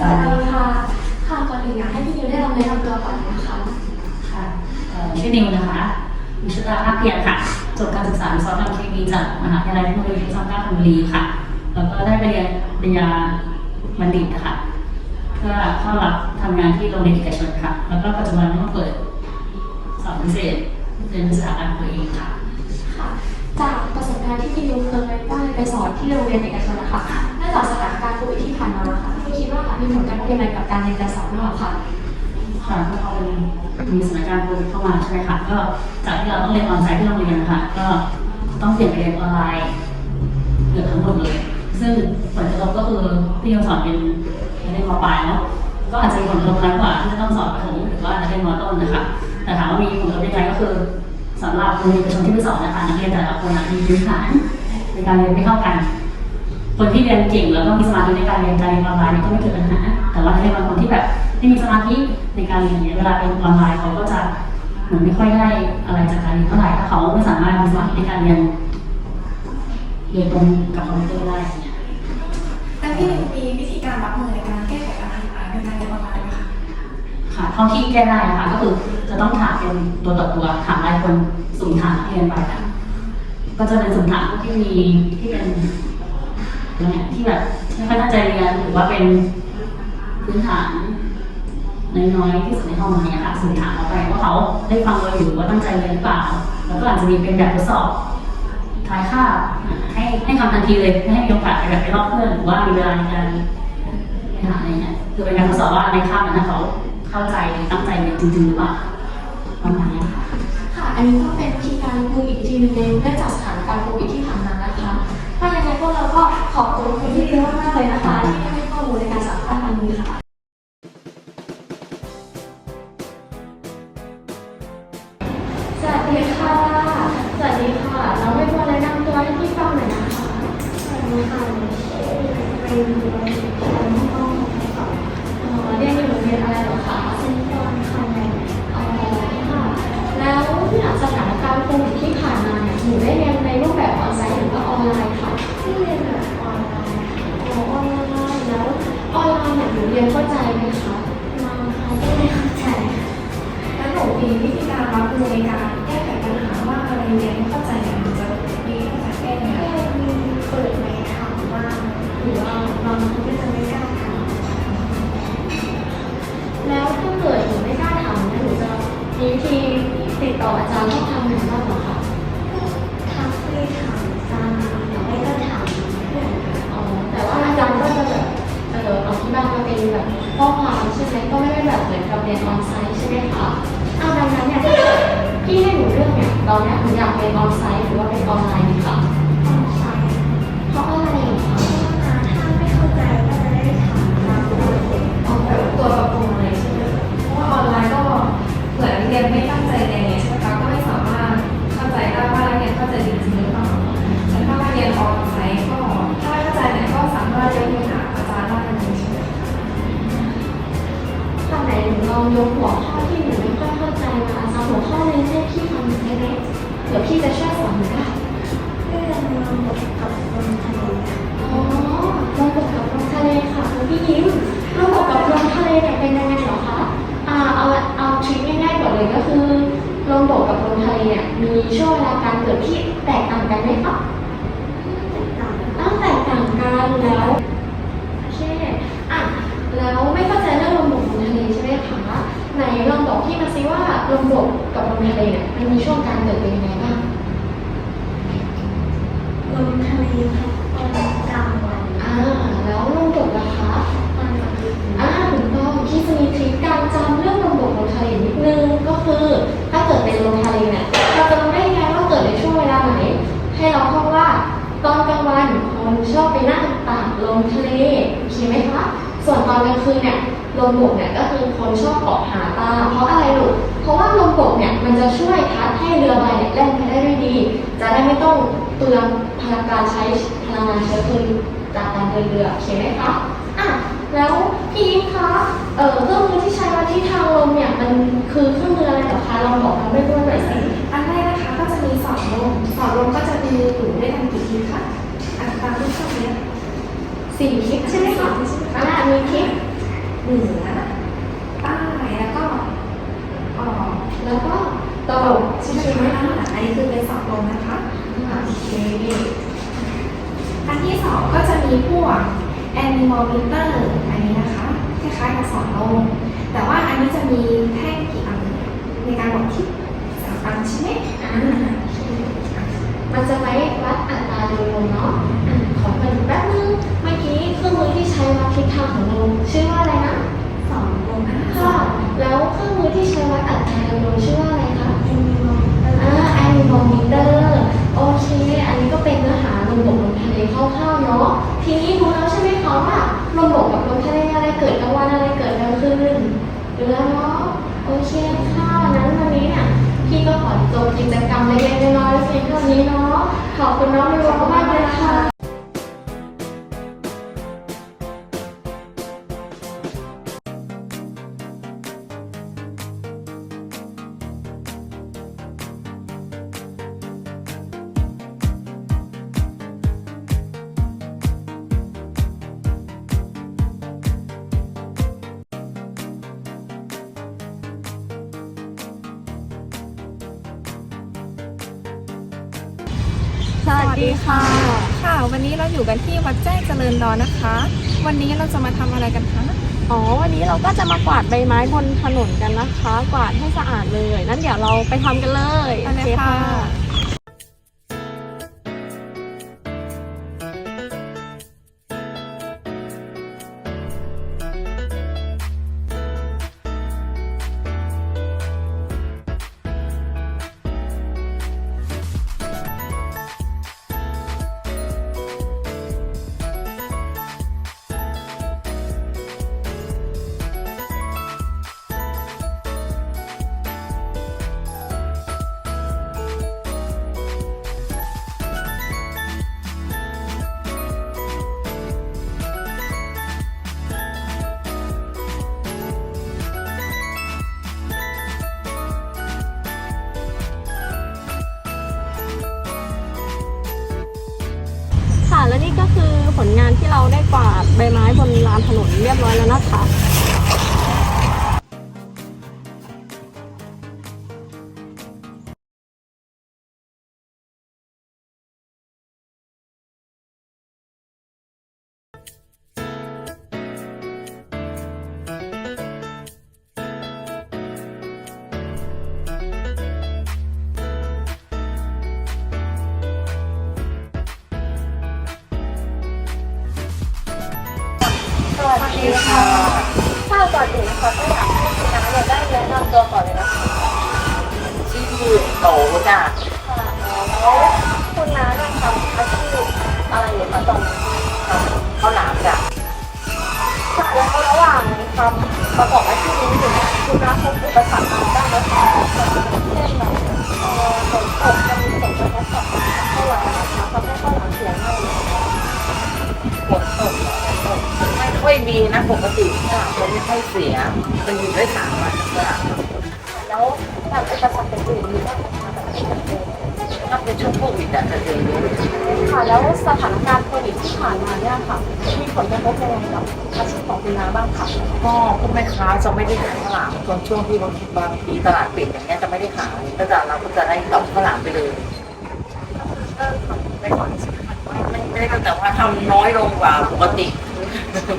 สวัสดีค่ะ ค่ะก่อนอื่นอยากให้พี่นิวได้ลองแนะนำตัวก่อนนะคะค่ะเอ่อชื่อนิวนะคะวิชุตาภาคเพียรค่ะ จบการศึกษาวิศวกรรมเคมีจากมหาวิทยาลัยเทคโนโลยีพระจอมเกล้าธนบุรีค่ะ แล้วก็ได้ไปเรียนปริญญาบัณฑิตค่ะ เพื่อเข้ารับทำงานที่โรงเรียนเอกชนค่ะ แล้วก็ปัจจุบันก็เปิดสอนพิเศษเป็นสถาบันตัวเองค่ะ ค่ะ จากประสบการณ์ที่พี่นิวเคยได้ไปสอนที่โรงเรียนเอกชนนะคะเนื่องจากสถานการณ์โควิดที่ผ่านมาค่ะพี่ คิดว่ามีผลกระทบยังไงกับการเรียนการสอนบ้างคะค่ะก็พอเป็นมีสถานการณ์โควิดเข้ามาใช่ไหมคะก็จากที่เราต้องเรียนออนไลน์ที่โรงเรียนนะคะก็ต้องเปลี่ยนไปเรียนออนไลน์เกือบทั้งหมดเลย ซึ่งผลกระทบก็คือที่เราสอนเป็นนักเรียนมปลายเนาะก็อาจจะมีผลกระทบน้อยกว่าที่จะต้องสอนประถมหรือว่านักเรียนมต้นนะคะแต่ถามว่ามีผลกระทบยังไงก็คือสำหรับโรงเรียนเอกชนที่ไปสอนนะคะนักเรียนแต่ละคนอะมีพื้นฐานในการเรียนไม่เท่ากัน คนที่เรียนเก่งแล้วก็มีสมาธิในการเรียนการเรียนออนไลน์เนี่ยก็ไม่เกิดปัญหา แต่ว่าในบางคนที่แบบไม่มีสมาธิในการเรียนเนี่ยเวลาเป็นออนไลน์เขาก็จะเหมือนไม่ค่อยได้อะไรจากการเรียนเท่าไหร่ถ้าเขาไม่สามารถมีสมาธิในการเรียนเรียนตรงกับคอมพิวเตอร์ได้อย่างเนี่ยแล้วพี่มีวิธีการรับมือในการแก้ไขปัญหาในการเรียนออนไลน์ไหมคะค่ะเท่าที่แก้ได้นะคะก็คือจะต้องถามเป็นตัวต่อตัวถามรายคนสุ่มถามที่เรียนไปค่ะก็จะเป็นสุ่มถามที่มีที่เป็น เนี่ยที่แบบไม่ค่อยตั้งใจเรียนหรือว่าเป็นพื้นฐานน้อยๆที่สุดในห้องนี้ค่ะสุ่มถามเขาไปว่าเขาได้ฟังเราอยู่ว่าตั้งใจเรียนหรือเปล่า แล้วก็อาจจะมีเป็นแบบทดสอบท้ายคาบอะให้ให้ทำทันทีเลยไม่ให้มีโอกาสไปแบบไปรอบเพื่อนหรือว่ามีเวลาในการไปหาอะไรเงี้ยคือเป็นการทดสอบว่าในคาบนั้นนะเขาเข้าใจตั้งใจเรียนจริงๆหรือเปล่าประมาณนี้ค่ะค่ะ อันนี้ก็เป็นวิธีการดูอีกทีหนึงในเนื่องจากสถานการณ์โควิดที่ผ่านมา คุณคุณที่ดีมากๆเลยนะคะที่ให้ข้อมูลในการสัมภาษณ์วันนี้ค่ะ สวัสดีค่ะ สวัสดีค่ะ เราไม่พอแนะนำตัวให้พี่ฟังหน่อยนะคะ สวัสดีค่ะชื่อเป็นชั้นห้องสองเอ่อเรียนอยู่โรงเรียนอะไรเหรอคะเซนต์จอห์นคอนแวนต์อ๋อค่ะ แล้วหลังสถานการณ์โควิดที่ มีวิธีติดต่ออาจารย์ต้องทำไหนบ้างเหรอคะทักไปถามอาจารย์หรือไม่ก็ถามเพื่อนอ๋อแต่ว่าอาจารย์ก็จะแบบเออเอาที่บ้านมาเป็นแบบข้อความใช่ไหมก็ไม่ได้แบบเหมือนกับเรียนออนไซต์ใช่ไหมคะอ้าวดังนั้นเนี่ยถ้าเกิดพี่ให้หนูเลือกเนี่ยตอนเนี้ยหนูอยากเรียนออนไซต์หรือว่าเป็นออนไลน์ดีคะูหัวข้อที่หนูไม่ค่อยเข้าใจมาอาจารย์หัวข้อนึงให้พี่ฟังหน่อยได้ไหมเดี๋ยวพี่จะช่วยสอนหนูได้เรื่องระบบกับลมทะเลอ๋อระบบกับลมทะเลค่ะคุณพี่ยิ้มระบบกับลมทะเลเนี่ยเป็นยังไงเหรอคะอ่าเอาเอาทริคง่ายๆก่อนเลยก็คือลมบกกับลมทะเลเนี่ยมีช่วงเวลาการเกิดที่แตกต่างกันไหมคะแตกต่างอ้าวแตกต่างกันแล้วโอเคอะแล้วไม่เข้าใจเรื่องลมบกลมทะเลใช่ไหมคะ ไหนลองบอกพี่มาซิว่าลมบกกับลมทะเลเนี่ยมันมีช่วงการเกิดเป็นยังไงบ้างลมทะเลพัดตอนกลางวันอ่าแล้วลมบกล่ะคะตอนกลางคืนอ่าถูกต้องที่จะมีทริคการจำเรื่องลมบกลมทะเลนิดนึงก็คือถ้าเกิดเป็นลมทะเลเนี่ยเราจะรู้ได้ไงว่าเกิดในช่วงเวลาไหนให้เราท่องว่าตอนกลางวันคนชอบไปนั่งตากลมทะเลโอเคไหมคะส่วนตอนกลางคืนเนี่ย ลมบกเนี่ยก็คือคนชอบเกาะหาปลาเพราะอะไรลูก เพราะว่าลมบกเนี่ยมันจะช่วยพัดให้เรือใบเนี่ยแล่นไปได้ด้วยดี จะได้ไม่ต้องเปลืองพลังการใช้พลังงานเชื้อเพลิงจากการเดินเรือโอเคไหมคะอะแล้วพี่ยิ้มคะ เอ่อเครื่องมือที่ใช้วัดทิศทางลมเนี่ยมันคือเครื่องมืออะไรเหรอคะลองบอกเราด้วยด้วยหน่อยสิอันแรกนะคะก็จะมีสอดลมสอดลมก็จะมีอยู่ด้วยกันกี่ทีคะอะตามที่ชอบเนี้ยสี่คลิปใช่ไหมคะอ่ามีคลิป เหนือใต้แล้วก็ออกแล้วก็ตกกใช่ไหมอ่าอันนี้คือเป็นสองลมนะคะโอเคอันที่สองก็จะมีพวก animal meter อันนี้นะคะคล้ายๆกับสอนลมแต่ว่าอันนี้จะมีแท่งกี่อันในการบอกทิศสามอันใช่ไหมมันจะไว้วัดอัตราโดยรวมเนาะ อะขอเปิดแป๊บนึงเมื่อกี้เครื่องมือที่ใช้วัดทิศทางของลมชื่อว่าอะไรนะสองลมค่ะแล้วเครื่องมือที่ใช้วัดอัตราโดยรวมชื่อว่าอะไรคะเป็นมีมองเตอร์อ่า anemometer โอเค อันนี้ก็เป็นเนื้อหาลมบกลมทะเลคร่าวๆเนาะทีนี้รู้แล้วใช่ไหมคะว่าลมบกกับลมทะเลอะไรเกิดกลางวันอะไรเกิดกลางคืนรู้แล้วเนาะโอเคค่ะนั้นวันนี้เนี่ยพี่ก็ขอจบกิจกรรมเล็กๆน้อยๆเพียงเท่านี้เนาะขอบคุณน้องในวันมากๆเลยนะคะ ดีค่ะ ค่ะ วันนี้เราอยู่กันที่วัดแจ้งเจริญดอนนะคะ วันนี้เราจะมาทำอะไรกันคะ อ๋อ วันนี้เราก็จะมากวาดใบไม้บนถนนกันนะคะ กวาดให้สะอาดเลย นั้นเดี๋ยวเราไปทำกันเลยไปเลยค่ะค่ะ งานที่เราได้กวาดใบไม้บนลานถนนเรียบร้อยแล้วนะคะ ดีค่ะถ้าก่อนอื่นนะคะก็อยากให้คุณน้าเนี่ยได้แนะนำตัวก่อนเลยนะคะชื่อโตจ้ะค่ะแล้วคุณน้าเนี่ยทำอาชีพอะไรอยู่คะตอนนี้ทำข้าวหลามจ้ะค่ะแล้วระหว่างทำประกอบอาชีพนี้อยู่เนี่ยคุณน้าพบอุปสรรคอะไรบ้างไหมคะเช่นแบบฝนตกจะมีผลกระทบกับข้าวหลามนะคะทำให้ข้า ค่อยมีนะปกติข้าวหลามจะไม่ค่อยเสียมันอยู่ได้สามวันข้าวหลามแล้วแบบอุปสรรอื่นๆมีบ้างไหมคะแบบที่เกิดขึ้นถ้าเป็นช่วงโควิดอะจะเจอเยอะค่ะแล้วสถานการณ์โควิดที่ผ่านมาเนี่ยค่ะมีผลกระทบยังไงกับอาชีพของคุณน้าบ้างค่ะก็พวกแม่ค้าจะไม่ได้ขายข้าวหลามตอนช่วงที่บางทีบางทีตลาดปิดอย่างเงี้ยจะไม่ได้ขายก็จะเราก็จะได้ตอบข้าวหลามไปเลยไม่ไม่ได้แต่ว่าทำน้อยลงกว่าปกติ คือ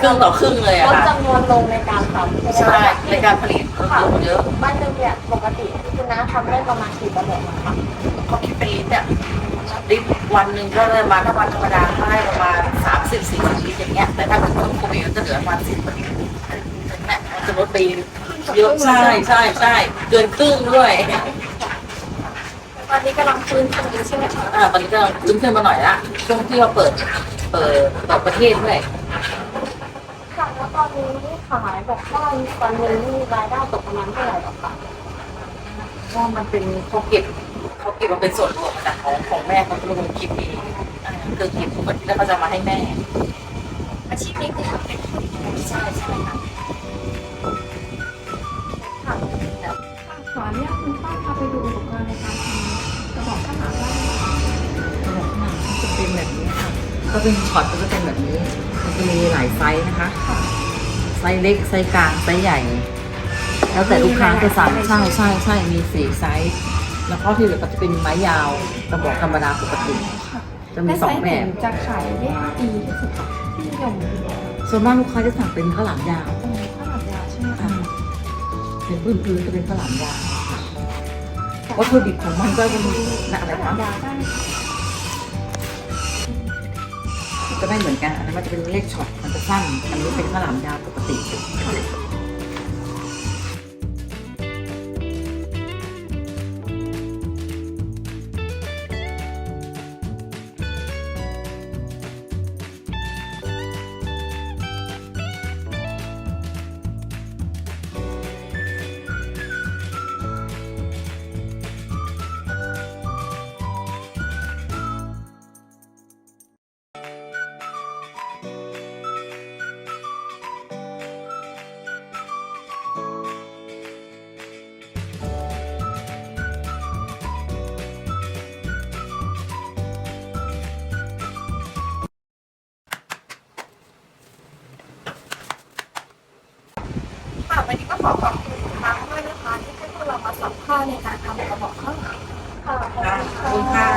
ครึ่งต่อครึ่งเลยลอะดค่ะจำนวนลงในการทำใช่ไหมใช่คะในการผลิตลดเยอะบ้านหนึงเนี่ยปกติที่คุณน้าทำได้ประมาณกี่กระบอกนะคะเขาคิดเป็นลิตรเนี่ยลิตรวันหนึ่งก็เลยมาถ้าวันธรรมดาก็ได้ประมาณสามสิบสี่สิบลิตรอย่างเงี้ยแต่ถ้าเป็นช่วงโควิดก็จะเหลือประมาณสิบลิตรเนี่ยจะลดไปเยอะใช่ใช่ใช่เกินครึ่งด้วย ตอนนี้กำลังฟื้นฟูใช่ไหมคะ อ่าตอนนี้ก็ขึ้นขึ้นมาหน่อยละช่วงที่เราเปิด เปิดต่างประเทศด้วยค่ะแล้วตอนนี้ขายแบบว่าวันหนึงนี่รายได้ตกประมาณเท่าไหร่หรอคะก็มันเป็นเขาเก็บเขาเก็บมาเป็นส่วนรวมจากของของแม่เขาเป็นคนคิดเองอ่าคือเก็บทุกวันที่แล้วเขาจะมาให้แม่ อาชีพนี้คือทำเป็นธุรกิจใช่ใช่ค่ะค่ะ ก็เป็นช็อตก็จะเป็นแบบนี้ มันจะมีหลายไซส์นะคะไซซส์เล็กไซส์กลางไซส์ใหญ่ แล้วแต่ลูกค้าจะสั่งใช่ใช่ใช่มีสี่ไซส์ แล้วก็ที่เหลือก็จะเป็นไม้ยาวกระบอกธรรมดาปกติ จะมีสองแบบ จะขายได้ดีที่สุดที่นิยมส่วนมากลูกค้าจะสั่งเป็นข้าวหลามยาวตรงขนาดยาวใช่ไหมอ่าคะเป็นพื้นพื้นๆจะเป็นข้าวหลามยาวค่ะวัตถุดิบของมันก็จะมีนะอะไรคะ จะไม่เหมือนกันอันนั้นมันจะเป็นเลขช็อตมันจะสั้นอันนี้เป็นข้าวหลามยาวปกติ ขอขอบคุณทางด้วนะคะที่ให้พวกเรามาสอบข้อในการทำกระบอกข้าวขอบคุณค่ะ